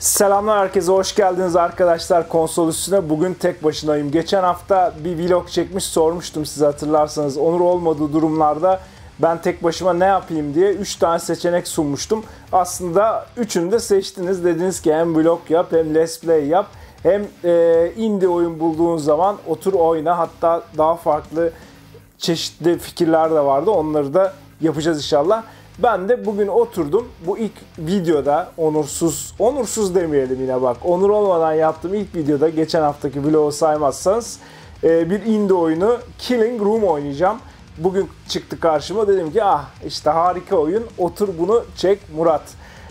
Selamlar herkese, hoş geldiniz arkadaşlar konsol üstüne. Bugün tek başınayım. Geçen hafta bir vlog çekmiş sormuştum size hatırlarsanız. Onur olmadığı durumlarda ben tek başıma ne yapayım diye 3 tane seçenek sunmuştum. Aslında üçünü de seçtiniz. Dediniz ki hem vlog yap hem let's play yap. Hem e, indie oyun bulduğun zaman otur oyna. Hatta daha farklı çeşitli fikirler de vardı. Onları da yapacağız inşallah. Ben de bugün oturdum. Bu ilk videoda onursuz, onursuz demeyelim yine bak. Onur olmadan yaptığım ilk videoda geçen haftaki vlogu saymazsanız e, bir indie oyunu Killing Room oynayacağım. Bugün çıktı karşıma dedim ki ah işte harika oyun otur bunu çek Murat.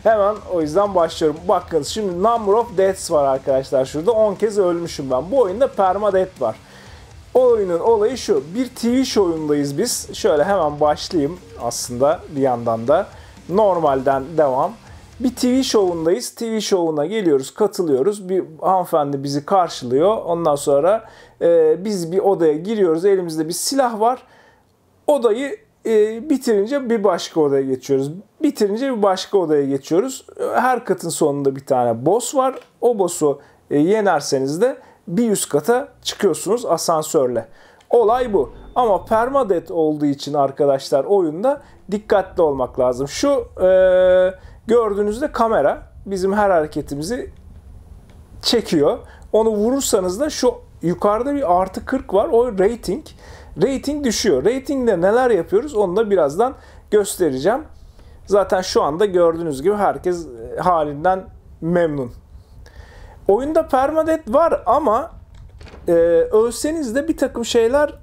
Hemen o yüzden başlıyorum. Bakın şimdi Number of Deaths var arkadaşlar şurada 10 kez ölmüşüm ben. Bu oyunda permadeath var. Oyunun olayı şu. Bir TV show'undayız biz. Şöyle hemen başlayayım aslında bir yandan da. Normalden devam. Bir TV show'undayız. TV show'una geliyoruz, katılıyoruz. Bir hanımefendi bizi karşılıyor. Ondan sonra e, biz bir odaya giriyoruz. Elimizde bir silah var. Odayı e, bitirince bir başka odaya geçiyoruz. Bitirince bir başka odaya geçiyoruz. Her katın sonunda bir tane boss var. O boss'u e, yenerseniz de bir üst kata çıkıyorsunuz asansörle. Olay bu. Ama permadeath olduğu için arkadaşlar oyunda dikkatli olmak lazım. Şu e, gördüğünüzde kamera bizim her hareketimizi çekiyor. Onu vurursanız da şu yukarıda bir artı 40 var. O rating. Rating düşüyor. Ratingde neler yapıyoruz onu da birazdan göstereceğim. Zaten şu anda gördüğünüz gibi herkes halinden memnun. Oyunda permadeath var ama e, ölseniz de bir takım şeyler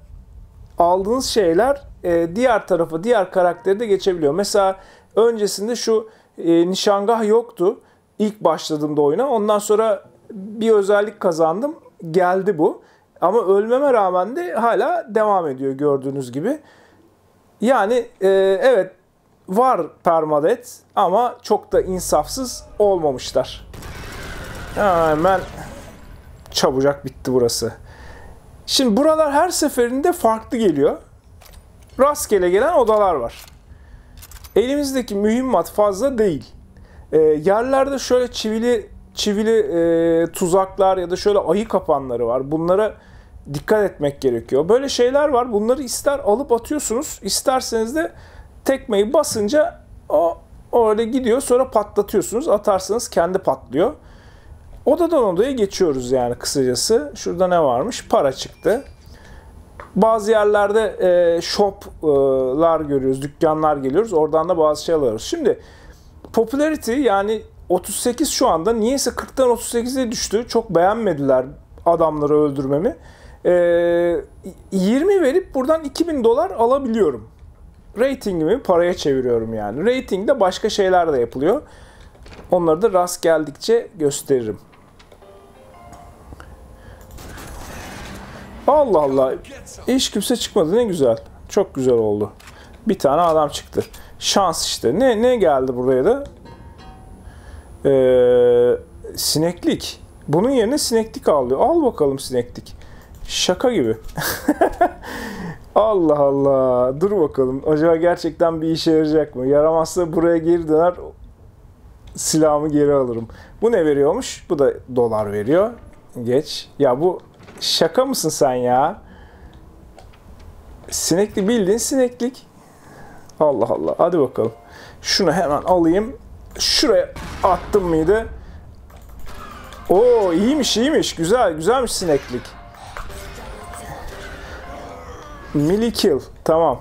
aldığınız şeyler e, diğer tarafa, diğer karakteri de geçebiliyor. Mesela öncesinde şu e, nişangah yoktu ilk başladığımda oyuna. Ondan sonra bir özellik kazandım. Geldi bu. Ama ölmeme rağmen de hala devam ediyor gördüğünüz gibi. Yani e, evet var permadeath ama çok da insafsız olmamışlar. Hemen çabucak bitti burası. Şimdi buralar her seferinde farklı geliyor. Rastgele gelen odalar var. Elimizdeki mühimmat fazla değil. E, yerlerde şöyle çivili çivili e, tuzaklar ya da şöyle ayı kapanları var. Bunlara dikkat etmek gerekiyor. Böyle şeyler var. Bunları ister alıp atıyorsunuz, isterseniz de tekmeyi basınca o öyle gidiyor. Sonra patlatıyorsunuz. Atarsanız kendi patlıyor. Odadan odaya geçiyoruz yani kısacası. Şurada ne varmış? Para çıktı. Bazı yerlerde e, shoplar görüyoruz, dükkanlar geliyoruz. Oradan da bazı şey alıyoruz. Şimdi popularity yani 38 şu anda niyeyse 40'tan 38'e düştü. Çok beğenmediler adamları öldürmemi. E, 20 verip buradan 2000 dolar alabiliyorum. Ratingimi paraya çeviriyorum yani. Ratingde başka şeyler de yapılıyor. Onları da rast geldikçe gösteririm. Allah Allah. Hiç kimse çıkmadı. Ne güzel. Çok güzel oldu. Bir tane adam çıktı. Şans işte. Ne ne geldi buraya da? Ee, sineklik. Bunun yerine sineklik alıyor. Al bakalım sineklik. Şaka gibi. Allah Allah. Dur bakalım. Acaba gerçekten bir işe yarayacak mı? Yaramazsa buraya geri döner. Silahımı geri alırım. Bu ne veriyormuş? Bu da dolar veriyor. Geç. Ya bu Şaka mısın sen ya? Sinekli bildiğin sineklik. Allah Allah. Hadi bakalım. Şunu hemen alayım. Şuraya attım mıydı? Oo iyiymiş iyiymiş. Güzel güzelmiş sineklik. Milli kill. Tamam.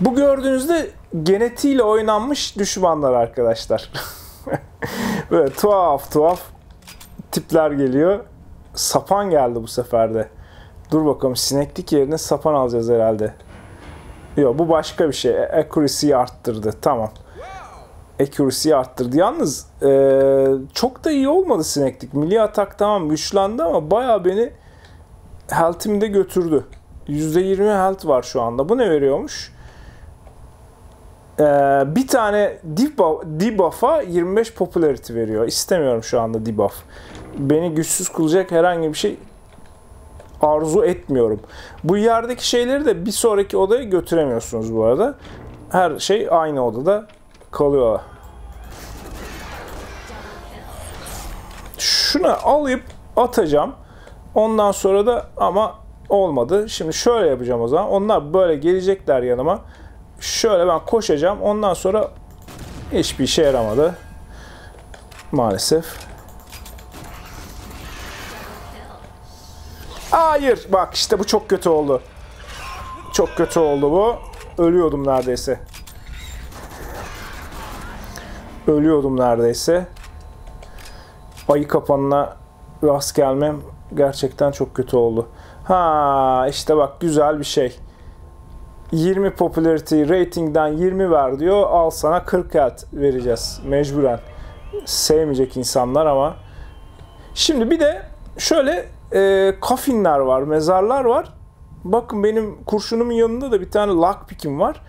Bu gördüğünüzde genetiğiyle oynanmış düşmanlar arkadaşlar. Böyle tuhaf tuhaf tipler geliyor. Sapan geldi bu sefer de. Dur bakalım sineklik yerine sapan alacağız herhalde. Yok bu başka bir şey. Accuracy'yi arttırdı. Tamam. Accuracy'yi arttırdı. Yalnız ee, çok da iyi olmadı sineklik. Milli atak tamam güçlendi ama baya beni health'imi götürdü. %20 health var şu anda. Bu ne veriyormuş? Ee, bir tane debuff, debuff'a 25 popularity veriyor. İstemiyorum şu anda debuff. Beni güçsüz kılacak herhangi bir şey arzu etmiyorum. Bu yerdeki şeyleri de bir sonraki odaya götüremiyorsunuz bu arada. Her şey aynı odada kalıyor. Şuna alıp atacağım. Ondan sonra da ama olmadı. Şimdi şöyle yapacağım o zaman. Onlar böyle gelecekler yanıma. Şöyle ben koşacağım. Ondan sonra hiçbir işe yaramadı. Maalesef. Hayır. Bak işte bu çok kötü oldu. Çok kötü oldu bu. Ölüyordum neredeyse. Ölüyordum neredeyse. Ayı kapanına rast gelmem gerçekten çok kötü oldu. Ha işte bak güzel bir şey. 20 popularity rating'den 20 ver diyor. Al sana 40 alt vereceğiz mecburen. Sevmeyecek insanlar ama. Şimdi bir de şöyle e, kafinler var, mezarlar var. Bakın benim kurşunumun yanında da bir tane lockpick'im var.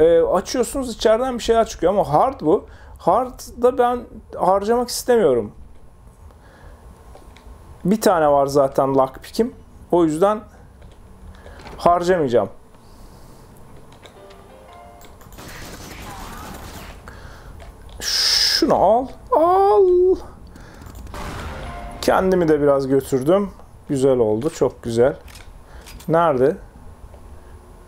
E, açıyorsunuz içeriden bir şeyler çıkıyor ama hard bu. Hard'da ben harcamak istemiyorum. Bir tane var zaten lockpick'im. O yüzden harcamayacağım. Şunu al. Al. Kendimi de biraz götürdüm. Güzel oldu. Çok güzel. Nerede?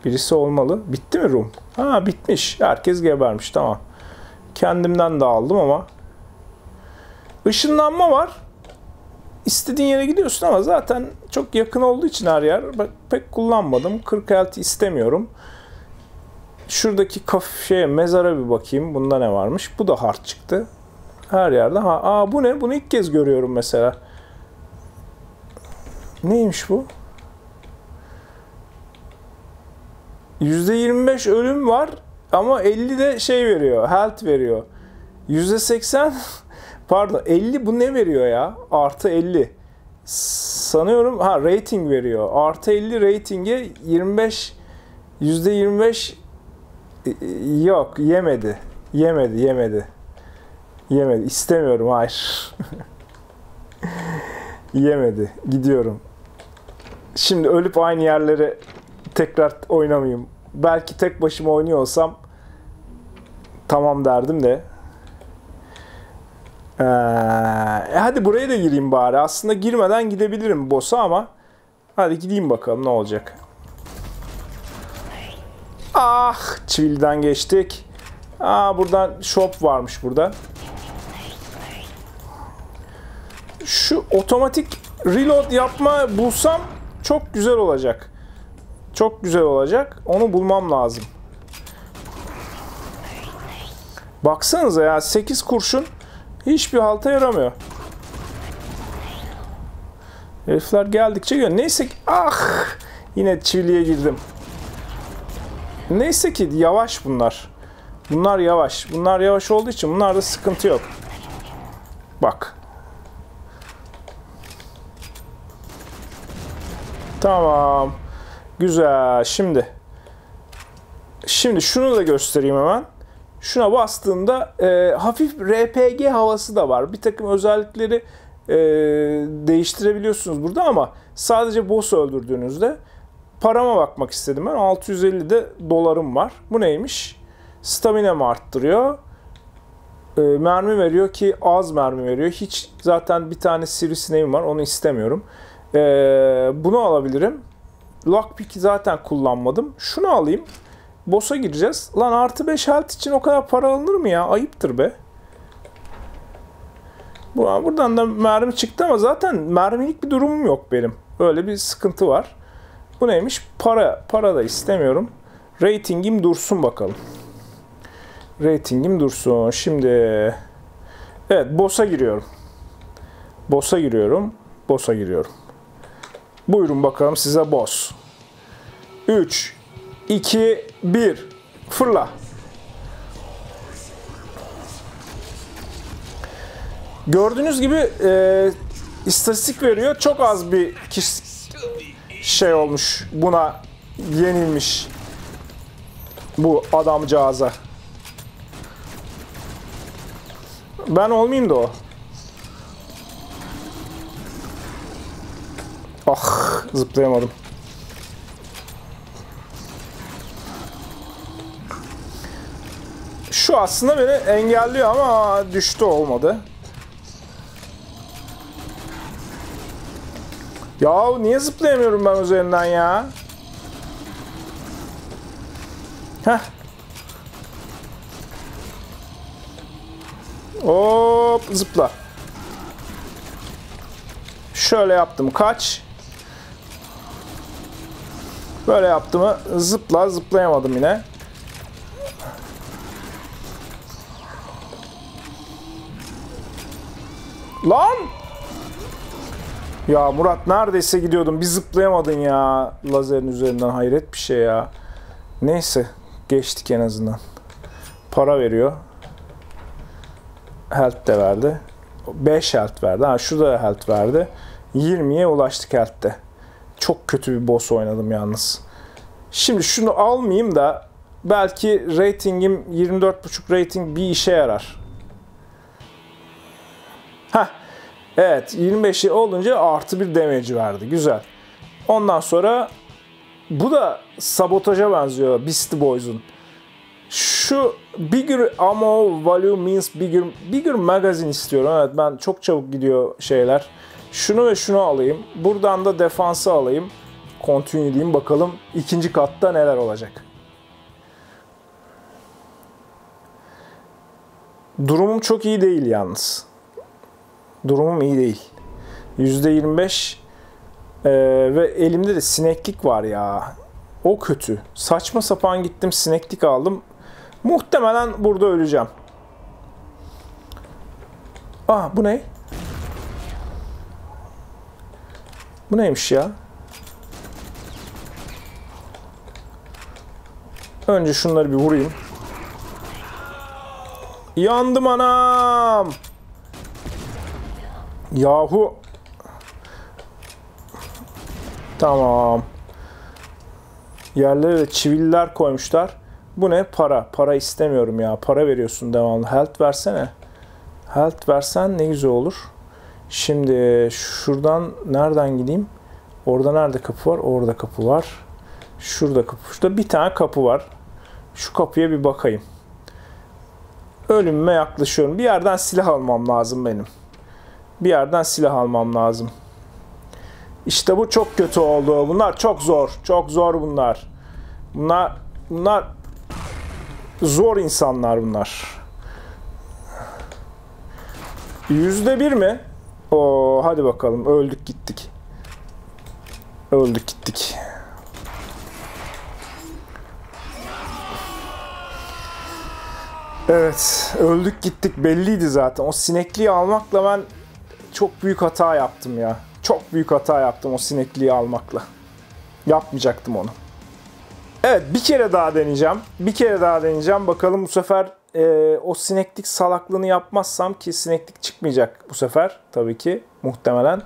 Birisi olmalı. Bitti mi room? Ha bitmiş. Herkes gebermiş. Tamam. Kendimden de aldım ama. Işınlanma var. İstediğin yere gidiyorsun ama zaten çok yakın olduğu için her yer bak, pek kullanmadım. 46 istemiyorum. Şuradaki kaf şeye mezara bir bakayım. Bunda ne varmış? Bu da hard çıktı. Her yerde. Ha, aa bu ne? Bunu ilk kez görüyorum mesela. Neymiş bu? %25 ölüm var ama 50 de şey veriyor. Health veriyor. %80 pardon 50 bu ne veriyor ya? Artı 50. Sanıyorum ha rating veriyor. Artı 50 ratinge 25 %25 yok yemedi. Yemedi yemedi. Yemedi. İstemiyorum hayır. yemedi. Gidiyorum. Şimdi ölüp aynı yerlere tekrar oynamayayım. Belki tek başıma oynuyor olsam tamam derdim de. Ee, e hadi buraya da gireyim bari. Aslında girmeden gidebilirim boss'a ama hadi gideyim bakalım ne olacak. Ah çivilden geçtik. Aa buradan shop varmış burada. Şu otomatik reload yapma bulsam çok güzel olacak. Çok güzel olacak. Onu bulmam lazım. Baksanıza ya 8 kurşun hiçbir halta yaramıyor. Herifler geldikçe gör. Neyse ki ah yine çiviliye girdim. Neyse ki yavaş bunlar. Bunlar yavaş. Bunlar yavaş olduğu için bunlarda sıkıntı yok. Bak. Tamam. Güzel. Şimdi. Şimdi şunu da göstereyim hemen. Şuna bastığımda e, hafif RPG havası da var. Bir takım özellikleri e, değiştirebiliyorsunuz burada ama sadece boss öldürdüğünüzde parama bakmak istedim ben. 650 de dolarım var. Bu neymiş? Stamina mı arttırıyor? E, mermi veriyor ki az mermi veriyor. Hiç zaten bir tane sivrisineğim var. Onu istemiyorum. E, bunu alabilirim. Lockpick zaten kullanmadım. Şunu alayım. Boss'a gireceğiz. Lan artı 5 health için o kadar para alınır mı ya? Ayıptır be. Bu, buradan da mermi çıktı ama zaten mermilik bir durumum yok benim. Böyle bir sıkıntı var. Bu neymiş? Para. Para da istemiyorum. Ratingim dursun bakalım. Ratingim dursun. Şimdi evet boss'a giriyorum. Boss'a giriyorum. Boss'a giriyorum. Buyurun bakalım size boss. 3 2 1 fırla. Gördüğünüz gibi e, istatistik veriyor. Çok az bir kişi şey olmuş. Buna yenilmiş. Bu adamcağıza. Ben olmayayım da o. Ah zıplayamadım. Şu aslında beni engelliyor ama düştü olmadı. Ya niye zıplayamıyorum ben üzerinden ya? Heh. Hop zıpla. Şöyle yaptım. Kaç. Böyle yaptım mı zıpla zıplayamadım yine. Lan! Ya Murat neredeyse gidiyordum. Bir zıplayamadın ya lazerin üzerinden. Hayret bir şey ya. Neyse. Geçtik en azından. Para veriyor. Health de verdi. 5 health verdi. Ha şu da health verdi. 20'ye ulaştık health'te. Çok kötü bir boss oynadım yalnız. Şimdi şunu almayayım da belki ratingim 24.5 rating bir işe yarar. Heh. Evet 25'i olunca artı bir damage verdi. Güzel. Ondan sonra bu da sabotaja benziyor Beastie Boys'un. Şu bigger ammo value means bigger, bigger magazine istiyorum. Evet ben çok çabuk gidiyor şeyler. Şunu ve şunu alayım. Buradan da defansı alayım. Continue diyeyim bakalım ikinci katta neler olacak. Durumum çok iyi değil yalnız. Durumum iyi değil. %25 ee, ve elimde de sineklik var ya. O kötü. Saçma sapan gittim sineklik aldım. Muhtemelen burada öleceğim. Ah bu ne? Bu neymiş ya? Önce şunları bir vurayım. Yandım anam. Yahu. Tamam. Yerlere de çiviller koymuşlar. Bu ne? Para. Para istemiyorum ya. Para veriyorsun devamlı. Health versene. Health versen ne güzel olur. Şimdi şuradan nereden gideyim? Orada nerede kapı var? Orada kapı var. Şurada kapı. Şurada bir tane kapı var. Şu kapıya bir bakayım. Ölümüme yaklaşıyorum. Bir yerden silah almam lazım benim. Bir yerden silah almam lazım. İşte bu çok kötü oldu. Bunlar çok zor. Çok zor bunlar. Bunlar bunlar zor insanlar bunlar. Yüzde bir mi? O hadi bakalım öldük gittik. Öldük gittik. Evet, öldük gittik belliydi zaten. O sinekliği almakla ben çok büyük hata yaptım ya. Çok büyük hata yaptım o sinekliği almakla. Yapmayacaktım onu. Evet, bir kere daha deneyeceğim. Bir kere daha deneyeceğim. Bakalım bu sefer e, o sineklik salaklığını yapmazsam ki sineklik çıkmayacak bu sefer tabii ki muhtemelen.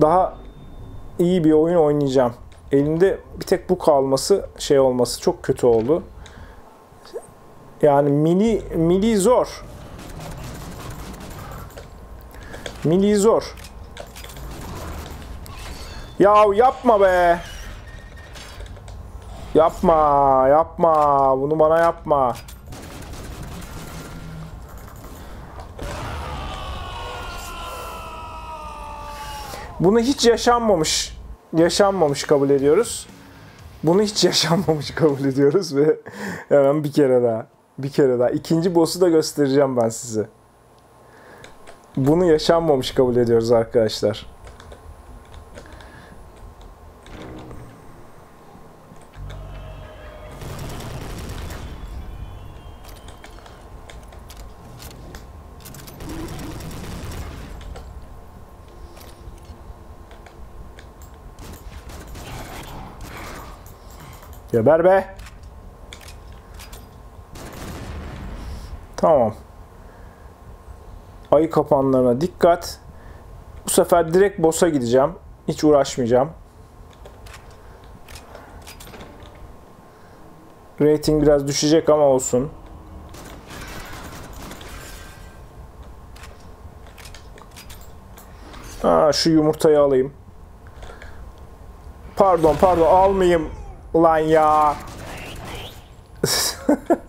Daha iyi bir oyun oynayacağım. Elimde bir tek bu kalması şey olması çok kötü oldu. Yani mini mini zor. Mini zor. Ya yapma be. Yapma, yapma. Bunu bana yapma. Bunu hiç yaşanmamış, yaşanmamış kabul ediyoruz. Bunu hiç yaşanmamış kabul ediyoruz ve hemen bir kere daha. Bir kere daha. İkinci boss'u da göstereceğim ben size. Bunu yaşanmamış kabul ediyoruz arkadaşlar. Geber be. Tamam. Ayı kapanlarına dikkat. Bu sefer direkt boss'a gideceğim. Hiç uğraşmayacağım. Rating biraz düşecek ama olsun. Ha, şu yumurtayı alayım. Pardon pardon almayayım. Ulan ya.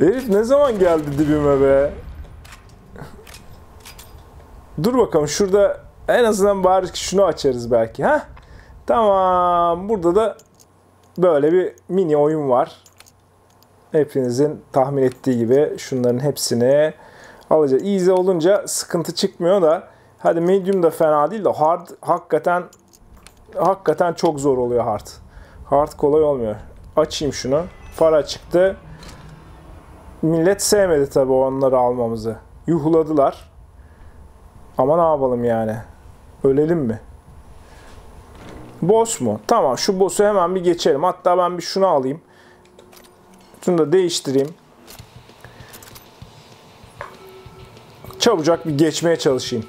Herif ne zaman geldi dibime be? Dur bakalım şurada En azından bari şunu açarız belki. ha? Tamam. Burada da böyle bir mini oyun var. Hepinizin tahmin ettiği gibi şunların hepsini alacağız. Easy olunca sıkıntı çıkmıyor da hadi medium da fena değil de hard hakikaten hakikaten çok zor oluyor hard. Hard kolay olmuyor. Açayım şunu. Para çıktı. Millet sevmedi tabii onları almamızı. Yuhladılar. Ama ne yapalım yani? Ölelim mi? Boss mu? Tamam şu boss'u hemen bir geçelim. Hatta ben bir şunu alayım. Şunu da değiştireyim. Çabucak bir geçmeye çalışayım.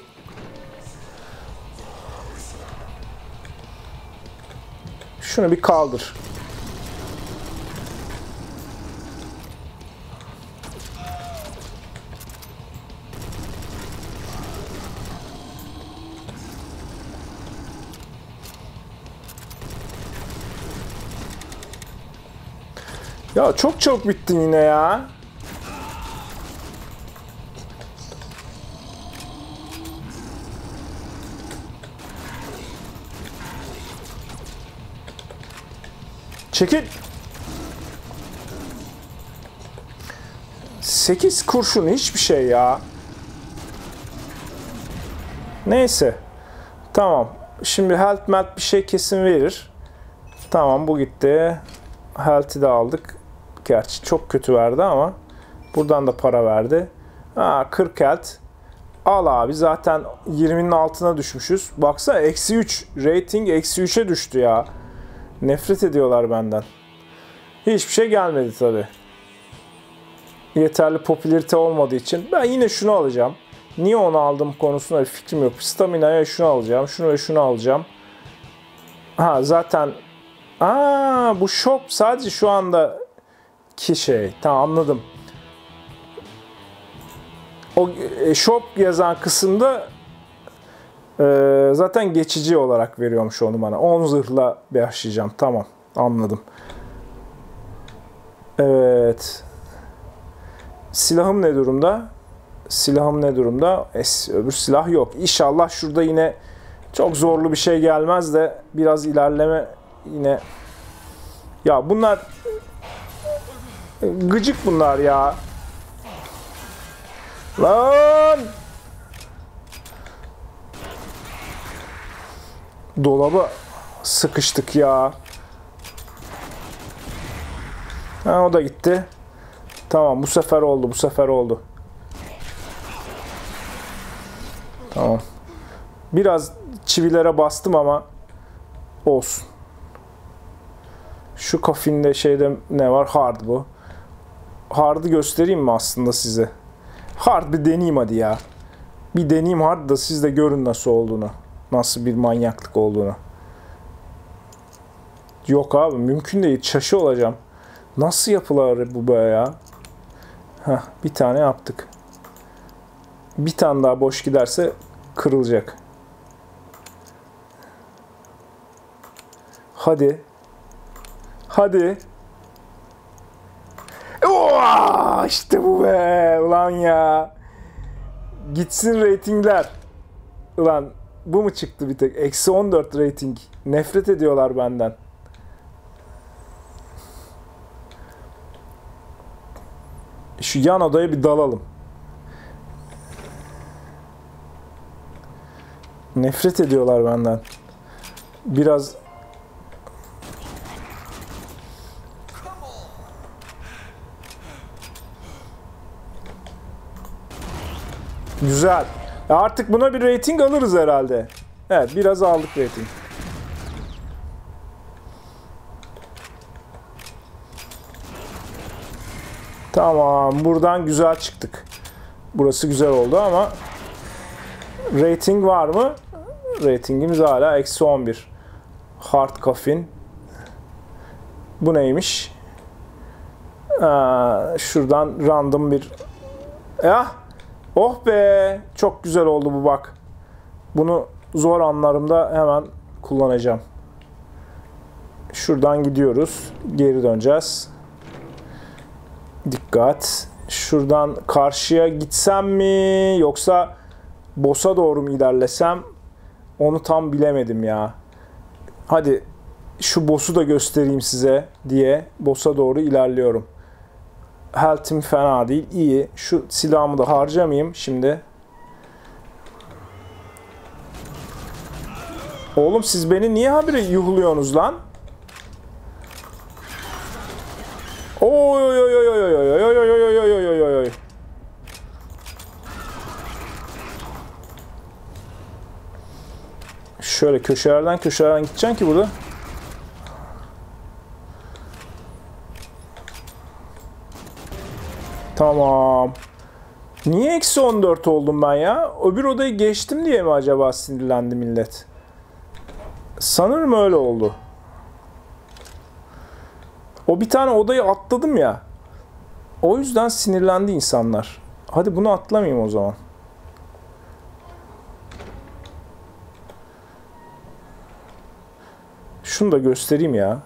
Şunu bir kaldır. Ya çok çok bittin yine ya. Çekil. 8 kurşun hiçbir şey ya. Neyse. Tamam. Şimdi health melt bir şey kesin verir. Tamam bu gitti. Health'i de aldık. Gerçi çok kötü verdi ama buradan da para verdi. Ha 40 health. Al abi zaten 20'nin altına düşmüşüz. Baksana eksi 3. Rating eksi 3'e düştü ya. Nefret ediyorlar benden. Hiçbir şey gelmedi tabi. Yeterli popülarite olmadığı için. Ben yine şunu alacağım. Niye onu aldım konusunda bir fikrim yok. Stamina'ya şunu alacağım. Şunu ve şunu alacağım. Ha zaten Aa bu shop sadece şu anda ki şey. Tamam anladım. O e, shop yazan kısımda e, zaten geçici olarak veriyormuş onu bana. 10 zırhla başlayacağım. Tamam. Anladım. Evet. Silahım ne durumda? Silahım ne durumda? Es, öbür silah yok. İnşallah şurada yine çok zorlu bir şey gelmez de biraz ilerleme yine ya bunlar gıcık bunlar ya. Lan! Dolaba sıkıştık ya. Ha o da gitti. Tamam bu sefer oldu bu sefer oldu. Tamam. Biraz çivilere bastım ama olsun. Şu kafinde şeyde ne var? Hard bu. Hard'ı göstereyim mi aslında size? Hard bir deneyeyim hadi ya. Bir deneyeyim hard da siz de görün nasıl olduğunu. Nasıl bir manyaklık olduğunu. Yok abi mümkün değil. Çaşı olacağım. Nasıl yapılar bu böyle ya? Heh, bir tane yaptık. Bir tane daha boş giderse kırılacak. Hadi. Hadi. İşte bu be. Ulan ya. Gitsin ratingler. Ulan bu mu çıktı bir tek? Eksi 14 rating. Nefret ediyorlar benden. Şu yan odaya bir dalalım. Nefret ediyorlar benden. Biraz Güzel. Artık buna bir rating alırız herhalde. Evet biraz aldık rating. Tamam buradan güzel çıktık. Burası güzel oldu ama rating var mı? Ratingimiz hala eksi 11. Hard coffin. Bu neymiş? Ee, şuradan random bir... Ya Oh be! Çok güzel oldu bu bak. Bunu zor anlarımda hemen kullanacağım. Şuradan gidiyoruz. Geri döneceğiz. Dikkat. Şuradan karşıya gitsem mi yoksa boss'a doğru mu ilerlesem? Onu tam bilemedim ya. Hadi şu boss'u da göstereyim size diye boss'a doğru ilerliyorum. Health'im fena değil. iyi. Şu silahımı da harcamayayım şimdi. Oğlum siz beni niye habire yuhluyorsunuz lan? Oy oy oy oy oy oy oy oy oy oy oy oy oy oy. Şöyle köşelerden köşelerden gideceksin ki burada. Tamam. Niye eksi 14 oldum ben ya? Öbür odayı geçtim diye mi acaba sinirlendi millet? Sanırım öyle oldu. O bir tane odayı atladım ya. O yüzden sinirlendi insanlar. Hadi bunu atlamayayım o zaman. Şunu da göstereyim ya.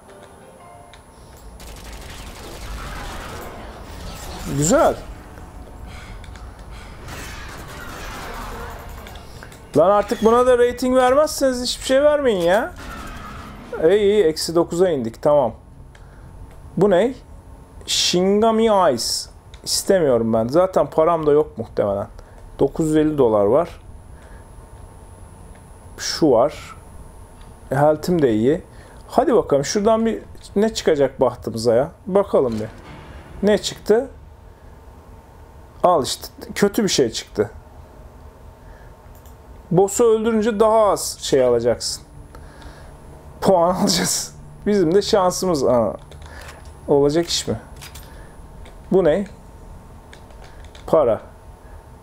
Güzel. Lan artık buna da rating vermezseniz hiçbir şey vermeyin ya. İyi iyi eksi 9'a indik tamam. Bu ne? Shingami Ice. İstemiyorum ben. Zaten param da yok muhtemelen. 950 dolar var. Şu var. Health'im de iyi. Hadi bakalım şuradan bir ne çıkacak bahtımıza ya. Bakalım bir. Ne çıktı? Al işte. Kötü bir şey çıktı. Boss'u öldürünce daha az şey alacaksın. Puan alacağız. Bizim de şansımız. Aa, olacak iş mi? Bu ne? Para.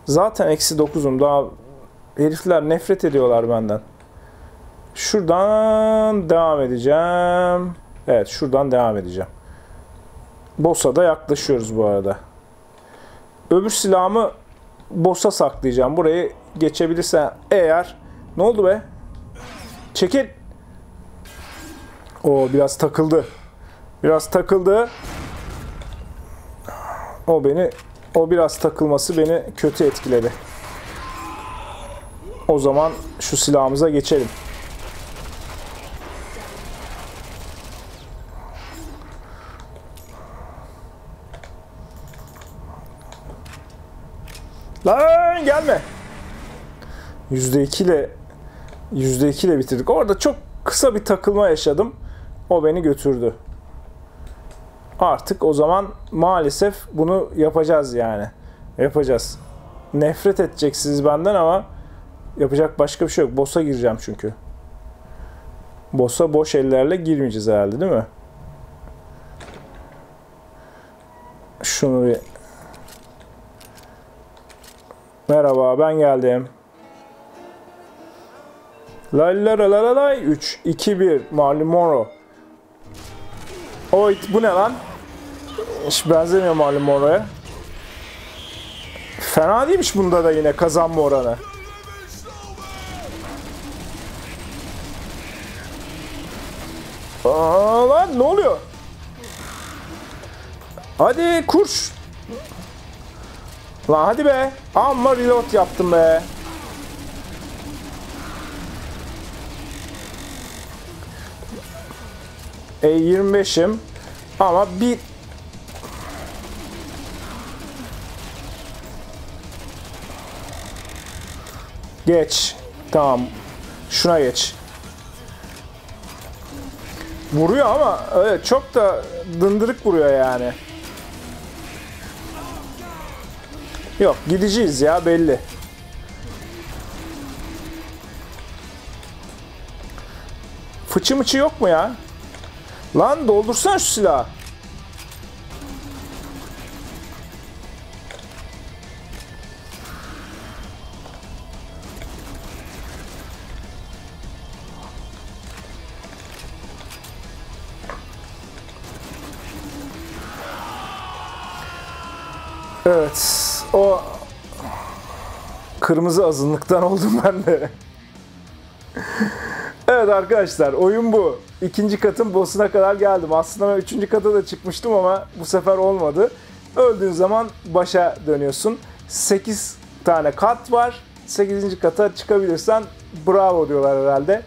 Zaten eksi 9'um. Daha herifler nefret ediyorlar benden. Şuradan devam edeceğim. Evet şuradan devam edeceğim. Boss'a da yaklaşıyoruz bu arada. Öbür silahımı boss'a saklayacağım. Burayı geçebilirse eğer... Ne oldu be? Çekil. O biraz takıldı. Biraz takıldı. O beni o biraz takılması beni kötü etkiledi. O zaman şu silahımıza geçelim. Lan gelme. %2 ile %2 ile bitirdik. Orada çok kısa bir takılma yaşadım. O beni götürdü. Artık o zaman maalesef bunu yapacağız yani. Yapacağız. Nefret edeceksiniz benden ama yapacak başka bir şey yok. Boss'a gireceğim çünkü. Boss'a boş ellerle girmeyeceğiz herhalde değil mi? Şunu bir Merhaba ben geldim. Lay la la la lay 3 2 1 Marley Monroe. Oy bu ne lan? Hiç benzemiyor Marley Monroe'ya. Fena değilmiş bunda da yine kazanma oranı. Aa, lan ne oluyor? Hadi kurş. Lan hadi be. Amma reload yaptım be. E25'im. Ama bir Geç. Tamam. Şuna geç. Vuruyor ama evet çok da dındırık vuruyor yani. Yok gideceğiz ya belli. Fıçı mıçı yok mu ya? Lan doldursan şu silahı. Kırmızı azınlıktan oldum ben de. evet arkadaşlar oyun bu. İkinci katın boss'una kadar geldim. Aslında ben üçüncü kata da çıkmıştım ama bu sefer olmadı. Öldüğün zaman başa dönüyorsun. 8 tane kat var. 8. kata çıkabilirsen bravo diyorlar herhalde.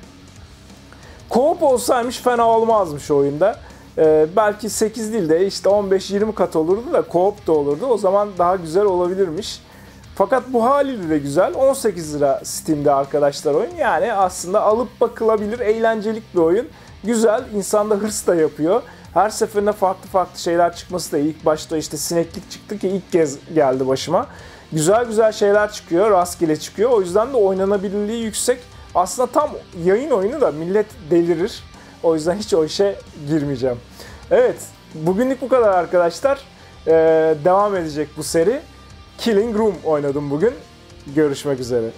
Co-op olsaymış fena olmazmış oyunda. Ee, belki 8 değil de işte 15-20 kat olurdu da co-op da olurdu. O zaman daha güzel olabilirmiş. Fakat bu haliyle de güzel. 18 lira Steam'de arkadaşlar oyun. Yani aslında alıp bakılabilir, eğlencelik bir oyun. Güzel, insanda hırs da yapıyor. Her seferinde farklı farklı şeyler çıkması da ilk başta işte sineklik çıktı ki ilk kez geldi başıma. Güzel güzel şeyler çıkıyor, rastgele çıkıyor. O yüzden de oynanabilirliği yüksek. Aslında tam yayın oyunu da millet delirir. O yüzden hiç o işe girmeyeceğim. Evet, bugünlük bu kadar arkadaşlar. Ee, devam edecek bu seri. Killing Room oynadım bugün. Görüşmek üzere.